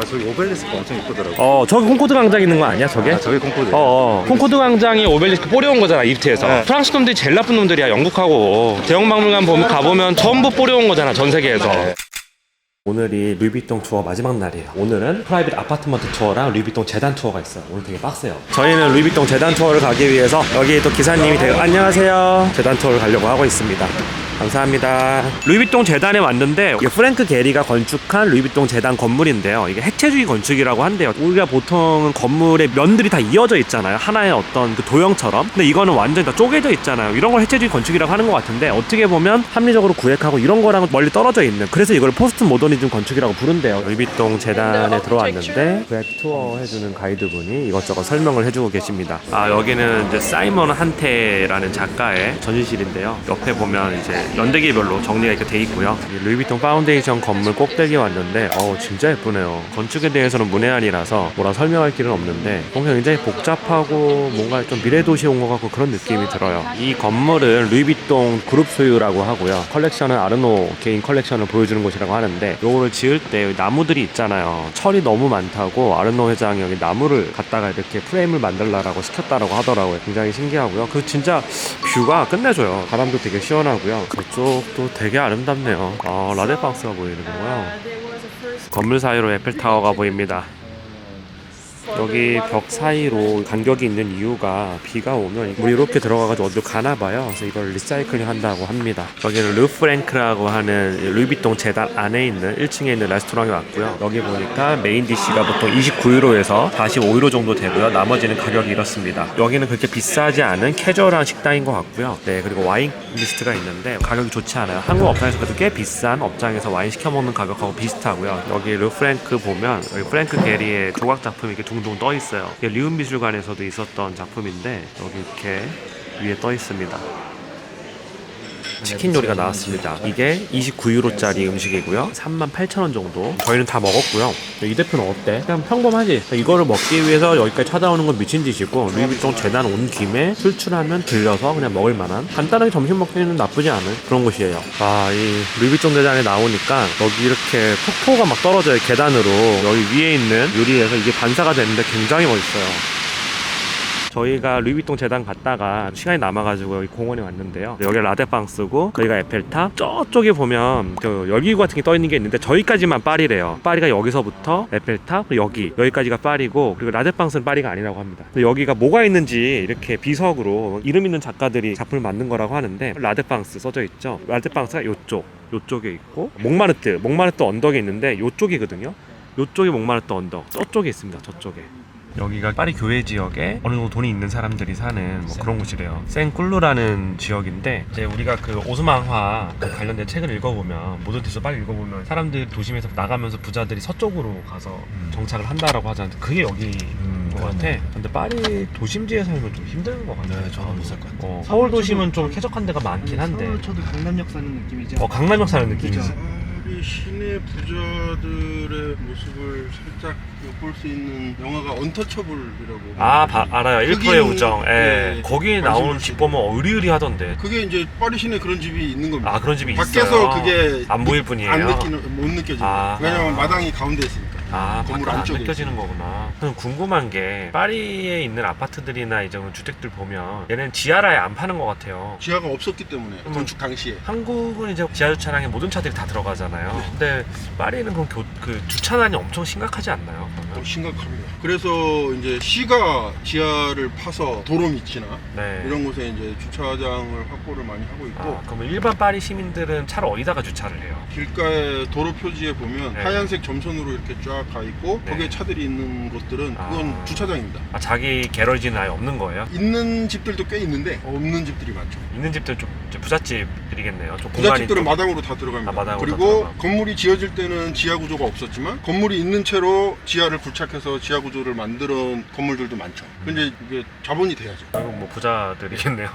아 저기 오벨리스크 엄청 이쁘더라고. 어 저기 콩코드 광장 있는 거 아니야 저게? 아 저기 콩코드. 어, 어. 콩코드 광장이 오벨리스크 뿌려온 거잖아 이집트에서 네. 프랑스 놈들이 제일 나쁜 놈들이야 영국하고 대형 박물관 보면 가보면 전부 뿌려온 거잖아 전 세계에서 네. 오늘이 루이비통 투어 마지막 날이에요. 오늘은 프라이빗 아파트먼트 투어랑 루이비통 재단 투어가 있어요. 오늘 되게 빡세요. 저희는 루이비통 재단 투어를 가기 위해서 여기 또 기사님이 되게 안녕하세요. 재단 투어를 가려고 하고 있습니다. 감사합니다. 루이비통 재단에 왔는데 이게 프랭크 게리가 건축한 루이비통 재단 건물인데요. 이게 핵체주의 건축이라고 한대요. 우리가 보통은 건물의 면들이 다 이어져 있잖아요. 하나의 어떤 그 도형처럼. 근데 이거는 완전히 다 쪼개져 있잖아요. 이런 걸 핵체주의 건축이라고 하는 것 같은데 어떻게 보면 합리적으로 구획하고 이런 거랑은 멀리 떨어져 있는. 그래서 이걸 포스트 모더니즘 건축이라고 부른대요. 루이비통 재단에 들어왔는데 구획 투어 해주는 가이드분이 이것저것 설명을 해주고 계십니다. 아 여기는 이제 사이먼 한테라는 작가의 전시실인데요. 옆에 보면 이제 연대기별로 정리가 이렇게 돼 있고요. 이 루이비통 파운데이션 건물 꼭대기 왔는데 어우 진짜 예쁘네요. 건축에 대해서는 문외한이라서 뭐라 설명할 길은 없는데 뭔가 굉장히 복잡하고 뭔가 좀 미래 도시 온 것 같고 그런 느낌이 들어요. 이 건물은 루이비통 그룹 소유라고 하고요. 컬렉션은 아르노 개인 컬렉션을 보여주는 곳이라고 하는데 요거를 지을 때 나무들이 있잖아요. 철이 너무 많다고 아르노 회장이 여기 나무를 갖다가 이렇게 프레임을 만들라라고 시켰다라고 하더라고요. 굉장히 신기하고요. 그 진짜 뷰가 끝내줘요. 바람도 되게 시원하고요. 그쪽도 되게 아름답네요. 아, 라데방스가 보이는군요. 건물 사이로 에펠타워가 보입니다. 여기 벽 사이로 간격이 있는 이유가 비가 오면 물이 이렇게 들어가가지고 어디로 가나 봐요. 그래서 이걸 리사이클링 한다고 합니다. 여기는 르프랭크라고 하는 루이비통 재단 안에 있는 1층에 있는 레스토랑에 왔고요. 여기 보니까 메인 디시가 보통 29유로에서 45유로 정도 되고요. 나머지는 가격이 이렇습니다. 여기는 그렇게 비싸지 않은 캐주얼한 식당인 것 같고요. 네 그리고 와인 리스트가 있는데 가격이 좋지 않아요. 한국 업장에서 그래도 꽤 비싼 업장에서 와인 시켜 먹는 가격하고 비슷하고요. 여기 르프랭크 보면 여기 프랭크 게리의 조각 작품이 이렇게 둥둥 떠 있어요. 이게 리움 미술관에서도 있었던 작품인데 여기 이렇게 위에 떠 있습니다. 치킨 요리가 나왔습니다. 이게 29유로짜리 음식이고요. 38,000원 정도. 저희는 다 먹었고요. 이 대표는 어때? 그냥 평범하지. 이거를 먹기 위해서 여기까지 찾아오는 건 미친 짓이고 루이비통 재단 온 김에 출출하면 들려서 그냥 먹을 만한 간단하게 점심 먹기는 나쁘지 않은 그런 곳이에요. 아, 이 루이비통 재단에 나오니까 여기 이렇게 폭포가 막 떨어져요. 계단으로. 여기 위에 있는 유리에서 이게 반사가 되는데 굉장히 멋있어요. 저희가 루이비통 재단 갔다가 시간이 남아가지고 여기 공원에 왔는데요. 여기 라데방스고 여기가 에펠탑 저쪽에 보면 그 열기구 같은 게 떠 있는 게 있는데 저기까지만 파리래요. 파리가 여기서부터 에펠탑 여기 여기까지가 파리고 그리고 라데방스는 파리가 아니라고 합니다. 여기가 뭐가 있는지 이렇게 비석으로 이름 있는 작가들이 작품을 만든 거라고 하는데 라데방스 써져 있죠. 라데방스가 요쪽 요쪽에 있고 몽마르트 몽마르트 언덕에 있는데 요쪽이거든요. 요쪽이 몽마르트 언덕 저쪽에 있습니다. 저쪽에. 여기가 파리 교외 지역에 어느 정도 돈이 있는 사람들이 사는 뭐 그런 곳이래요. 생꿀루라는 지역인데 이제 우리가 그 오스만화 그 관련된 책을 읽어보면 모든 뜻을 빨리 읽어보면 사람들이 도심에서 나가면서 부자들이 서쪽으로 가서 정착을 한다라고 하잖아요. 그게 여기인 것 같아. 근데 파리 도심지에 살면 좀 힘든 것 같아. 네, 저는 못살것 같아요. 어, 서울 도심은 좀 쾌적한 데가 많긴 한데. 서울 저도 강남역 사는 느낌이죠. 어 강남역 사는 느낌이지. 그죠. 파리 시내 부자들의 모습을 살짝 엿볼 수 있는 영화가 언터처블이라고. 아 바- 알아요. 1%의 흑인, 우정. 예. 네, 거기 관심 나오는. 집 보면 의리의리 하던데. 그게 이제 파리 시내 그런 집이 있는 겁니다. 아 그런 집이 밖에서 있어요. 그게 안 보일 뿐이에요. 안 느끼는 못 느껴집니다. 아. 왜냐면 마당이 가운데 있으니까. 아, 건물 밖에 안 안쪽에 느껴지는 거구나. 그럼 궁금한 게 파리에 있는 아파트들이나 이제 주택들 보면 얘는 아예 안 파는 것 같아요. 지하가 없었기 때문에 음. 건축 당시에 한국은 이제 지하 주차장에 모든 차들이 다 들어가잖아요. 네. 근데 파리는 그럼 교, 그 주차난이 엄청 심각하지 않나요? 좀 그러면? 심각합니다. 그래서 이제 시가 지하를 파서 도로 밑이나 네. 이런 곳에 이제 주차장을 확보를 많이 하고 있고 아, 그러면 일반 파리 시민들은 차를 어디다가 주차를 해요? 길가에 도로 표지에 보면 네. 하얀색 점선으로 이렇게 쫙가 있고 네. 거기에 차들이 있는 곳들은 그건 아. 주차장입니다. 아, 자기 게러지는 아예 없는 거예요? 있는 집들도 꽤 있는데 없는 집들이 많죠. 있는 집들은 좀 이제 부잣집들이겠네요. 좀 공간이 부잣집들은 좀- 마당으로 다 들어갑니다. 아, 마당으로 다 그리고 들어가고. 건물이 지어질 때는 지하 구조가 없었지만 건물이 있는 채로 지하를 굴착해서 지하 구조를 만드는 건물들도 많죠. 근데 이게 자본이 돼야죠. 결국 뭐 부자들이겠네요.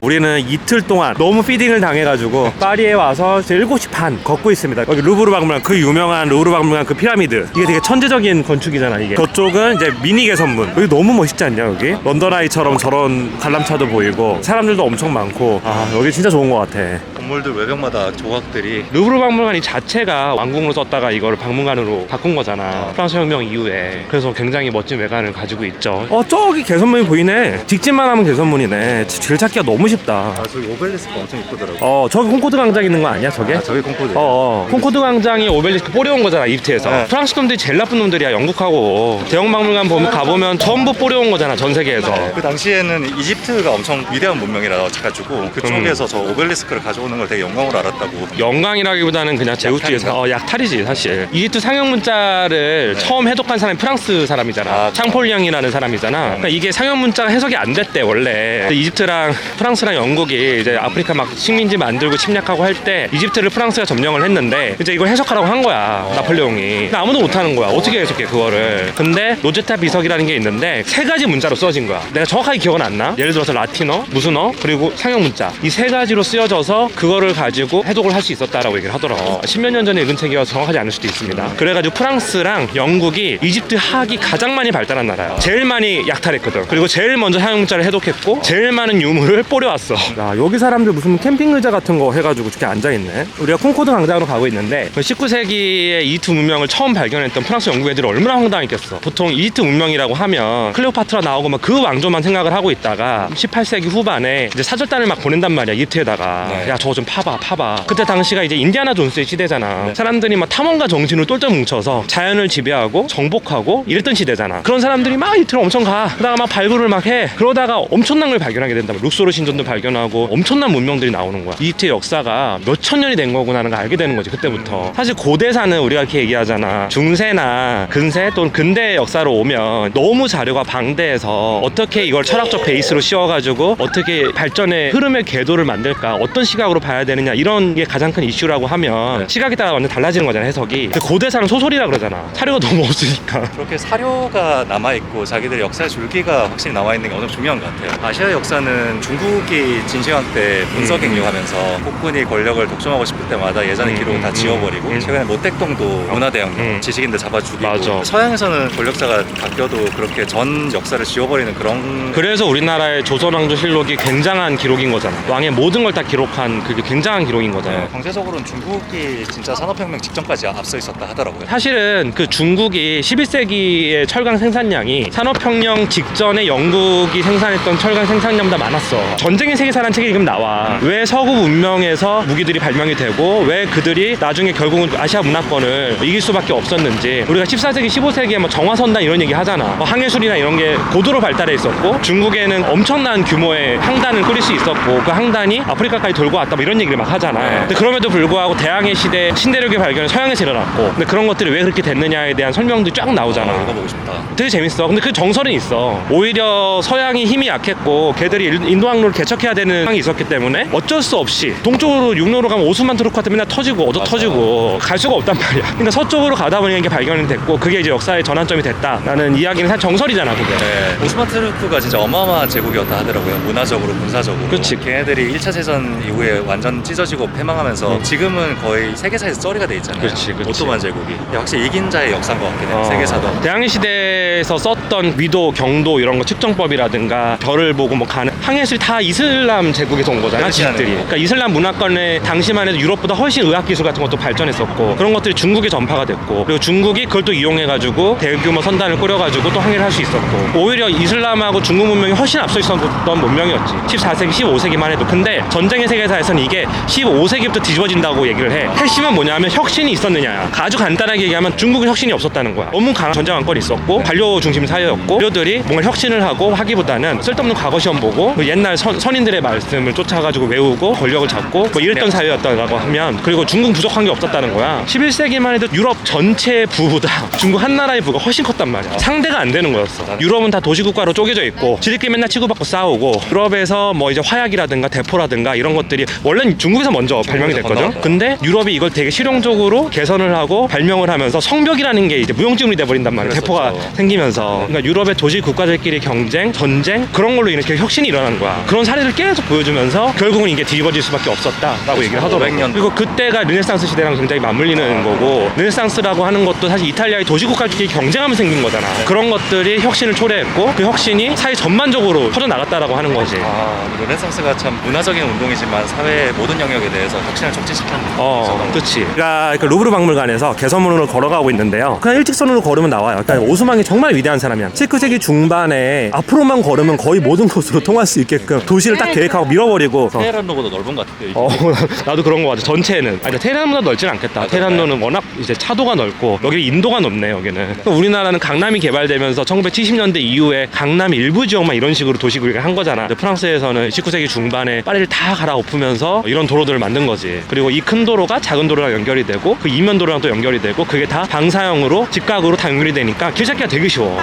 우리는 이틀 동안 너무 피딩을 당해가지고 파리에 와서 이제 7시 반 걷고 있습니다. 여기 루브르 박물관 그 유명한 루브르 박물관 그 피라미드 이게 되게 천재적인 건축이잖아 이게. 저쪽은 이제 미니 개선문. 여기 너무 멋있지 않냐 여기? 런던 아이처럼 저런 관람차도 보이고 사람들도 엄청 많고 아 여기 진짜 좋은 것 같아. 건물들 외벽마다 조각들이 루브르 박물관 이 자체가 왕궁으로 썼다가 이거를 박물관으로 바꾼 거잖아. 프랑스 혁명 이후에. 그래서 굉장히 멋진 외관을 가지고 있죠. 어, 저기 개선문이 보이네. 직진만 하면 개선문이네. 길 찾기가 너무 쉽다. 아 저기 오벨리스크 엄청 이쁘더라고. 어, 저기 콩코드 광장 있는 거 아니야, 저게? 아 저기 콩코드. 어, 어. 콩코드 광장이 오벨리스크 뿌려온 거잖아, 이집트에서. 네. 프랑스 놈들이 제일 나쁜 놈들이야, 영국하고. 대형 박물관 보면 가보면 전부 뿌려온 거잖아, 전 세계에서. 그 당시에는 이집트가 엄청 위대한 문명이라 가지고 그쪽에서 저 오벨리스크를 가져오는 걸 되게 영광으로 알았다고. 영광이라기보다는 그냥 제우스주의에서. 약탈인가? 어, 약탈이지 사실. 이집트 상형 문자를 처음 해독한 사람이 프랑스 사람이잖아. 아, 샹폴리앙이라는 사람이잖아. 그러니까 이게 상형 문자가 해석이 안 됐대 원래. 근데 이집트랑 프랑스랑 영국이 이제 아프리카 막 식민지 만들고 침략하고 할 때 이집트를 프랑스가 점령을 했는데 이제 이걸 해석하라고 한 거야 나폴레옹이. 근데 아무도 못하는 거야. 어떻게 해석해 그거를? 근데 로제타 비석이라는 게 있는데 세 가지 문자로 써진 거야. 내가 정확하게 기억은 안 나. 예를 들어서 라틴어 무슨 어 그리고 상형 문자. 이 세 가지로 쓰여져서 그거를 가지고 해독을 할 수 있었다라고 얘기를 하더라고. 십몇 년 전에 읽은 책이어서 정확하지 않을 수도 있습니다. 그래가지고 프랑스랑 영국이 이집트 학이 가장 많이 발달한 나라야 제일 많이 약탈했거든. 그리고 제일 먼저 문자를 해독했고 제일 많은 유물을 뿌려왔어. 야 여기 사람들 무슨 캠핑 의자 같은 거 해가지고 이렇게 앉아있네. 우리가 콩코드 광장으로 가고 있는데 19세기에 이집트 문명을 처음 발견했던 프랑스 영국 애들이 얼마나 황당했겠어. 보통 이집트 문명이라고 하면 클레오파트라 나오고 막 그 왕조만 생각을 하고 있다가 18세기 후반에 이제 사절단을 막 보낸단 말이야 이집트에다가. 네. 야저 거 좀 파봐 파봐. 그때 당시가 이제 인디아나 존스의 시대잖아. 네. 사람들이 막 탐험가 정신으로 똘똘 뭉쳐서 자연을 지배하고 정복하고 이랬던 시대잖아. 그런 사람들이 막 이틀 엄청 가. 그러다가 막 발굴을 막 해. 그러다가 엄청난 걸 발견하게 된다 룩소르 신전도 발견하고 엄청난 문명들이 나오는 거야. 이집트의 역사가 몇천 년이 된 거구나라는 걸 알게 되는 거지 그때부터. 사실 고대사는 우리가 이렇게 얘기하잖아. 중세나 근세 또는 근대 역사로 오면 너무 자료가 방대해서 어떻게 이걸 철학적 베이스로 씌워가지고 어떻게 발전의 흐름의 궤도를 만들까 어떤 시각으로 봐야 되느냐 이런 게 가장 큰 이슈라고 하면 시각에 따라 완전 달라지는 거잖아 해석이 근데 고대사는 소설이라 그러잖아 사료가 너무 없으니까 그렇게 사료가 남아 있고 자기들의 역사의 줄기가 확실히 나와 있는 게 엄청 중요한 것 같아요. 아시아 역사는 중국이 진시황 때 문서 갱유하면서 폭군이 권력을 독점하고 싶을 때마다 예전의 음, 기록을 다 음, 지워버리고 음. 최근에 모택동도 문화대항 음. 지식인들 잡아 죽이고 맞아. 서양에서는 권력자가 바뀌어도 그렇게 전 역사를 지워버리는 그런 그래서 우리나라의 조선왕조 실록이 굉장한 기록인 거잖아 왕의 모든 걸 다 기록한 그게 굉장한 기록인 거잖아 네, 경제적으로는 중국이 진짜 산업혁명 직전까지 앞서 있었다 하더라고요. 사실은 그 중국이 11세기의 철강 생산량이 산업혁명 직전에 영국이 생산했던 철강 생산량보다 많았어. 전쟁의 세계사라는 책이 지금 나와. 왜 서구 문명에서 무기들이 발명이 되고 왜 그들이 나중에 결국은 아시아 문화권을 이길 수밖에 없었는지 우리가 14세기, 15세기에 뭐 정화선단 이런 얘기 하잖아. 뭐 항해술이나 이런 게 고도로 발달해 있었고 중국에는 엄청난 규모의 항단을 꾸릴 수 있었고 그 항단이 아프리카까지 돌고 왔다 뭐 이런 얘기를 막 하잖아. 근데 그럼에도 불구하고 대항해 시대 신대륙의 발견은 서양에서 일어났고 근데 그런 것들이 왜 그렇게 됐느냐에 대한 설명들이 쫙 나오잖아. 아, 읽어보고 싶다. 되게 재밌어. 근데 그 정설은 있어. 오히려 서양이 힘이 약했고 걔들이 일- 인도 항로를 개척해야 되는 상황이 있었기 때문에 어쩔 수 없이 동쪽으로 육로로 가면 오스만 트루크 같은 맨날 터지고 얻어 맞아. 터지고 갈 수가 없단 말이야. 그러니까 서쪽으로 가다 보니 이게 발견이 됐고 그게 이제 역사의 전환점이 됐다라는 이야기는 사실 정설이잖아 그게. 네, 오스만 트루크가 진짜 어마어마한 제국이었다 하더라고요. 문화적으로, 군사적으로. 그치. 걔네들이 1차 세전 이후에 완전 찢어지고 패망하면서 음. 지금은 거의 세계사에서 쩌리가 돼 있잖아요. 그치, 그치. 오토만 제국이. 확실히 이긴 자의 역사인 것 같긴 해요. 어, 세계사도. 대항해 시대에서 썼던 위도, 경도 이런 거 측정법이라든가 별을 보고 뭐 가는 항해술이 다 이슬람 제국에서 온 거잖아 지식들이. 거. 그러니까 이슬람 문화권에 당시만 해도 유럽보다 훨씬 의학 기술 같은 것도 발전했었고 그런 것들이 중국에 전파가 됐고 그리고 중국이 그걸 또 이용해가지고 대규모 선단을 꾸려가지고 또 항해를 할 수 있었고 오히려 이슬람하고 중국 문명이 훨씬 앞서 있었던 문명이었지. 14세기, 15세기만 해도. 근데 전쟁의 세계사에서는 이게 15세기부터 뒤집어진다고 얘기를 해. 핵심은 뭐냐면 혁신이 있었느냐 아주 간단하게 얘기하면 중국은 혁신이 없었다는 거야. 너무 강한 전쟁 왕권이 있었고 반려 중심 사회였고 료들이 뭔가 혁신을 하고 하기보다는 쓸데없는 과거 시험 보고 그 옛날 선, 선인들의 말씀을 쫓아가지고 외우고 권력을 잡고 뭐 이랬던 사회였다고 하면 그리고 중국 부족한 게 없었다는 거야. 11세기만 해도 유럽 전체 부보다 중국 한 나라의 부가 훨씬 컸단 말이야. 상대가 안 되는 거였어. 유럽은 다 도시국가로 쪼개져 있고 지들끼리 맨날 치고받고 싸우고 유럽에서 뭐 이제 화약이라든가 대포라든가 이런 것들이 원래는 중국에서 먼저 발명이 됐거든. 근데 유럽이 이걸 되게 실용적으로 개선을 하고 발명을 하면서 성벽이라는 게 이제 무용지물이 돼버린단 말이야. 대포가 생기면서. 그러니까 유럽의 도시 국가들끼리 경쟁 전쟁 그런 걸로 이렇게 혁신이 일어 일어난 거야. 그런 사례를 계속 보여주면서 결국은 이게 뒤집어질 수밖에 없었다라고 얘기를 하더라고요. 500년. 그리고 그때가 르네상스 시대랑 굉장히 맞물리는 거고 르네상스라고 하는 것도 사실 이탈리아의 도시국가끼리 경쟁하면서 생긴 거잖아. 그런 것들이 혁신을 초래했고 그 혁신이 사회 전반적으로 퍼져나갔다라고 하는 거지. 아, 르네상스가 참 문화적인 운동이지만 사회의 모든 영역에 대해서 혁신을 촉진시켰는 어, 그치. 제가 그 루브르 박물관에서 개선문으로 걸어가고 있는데요. 그냥 일직선으로 걸으면 나와요. 그러니까 오스망이 정말 위대한 사람이야. 19세기 중반에 앞으로만 걸으면 거의 모든 곳으로 통할 수 있게끔 도시를 딱 계획하고 밀어버리고. 어. 테헤란로보다 넓은 것 같아요. 어, 나도 그런 거 같아. 전체는. 아니, 테헤란보다 넓진 않겠다. 테헤란로는 워낙 이제 차도가 넓고, 여기 인도가 넓네, 여기는. 그러니까 우리나라는 강남이 개발되면서 1970년대 이후에 강남 일부 지역만 이런 식으로 도시 구획을 한 거잖아. 근데 프랑스에서는 19세기 중반에 파리를 다 갈아엎으면서 이런 도로들을 만든 거지. 그리고 이 큰 도로가 작은 도로랑 연결이 되고, 그 이면 도로랑 또 연결이 되고, 그게 다 방사형으로 직각으로 다 연결이 되니까 길 찾기가 되게 쉬워.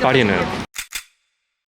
파리는.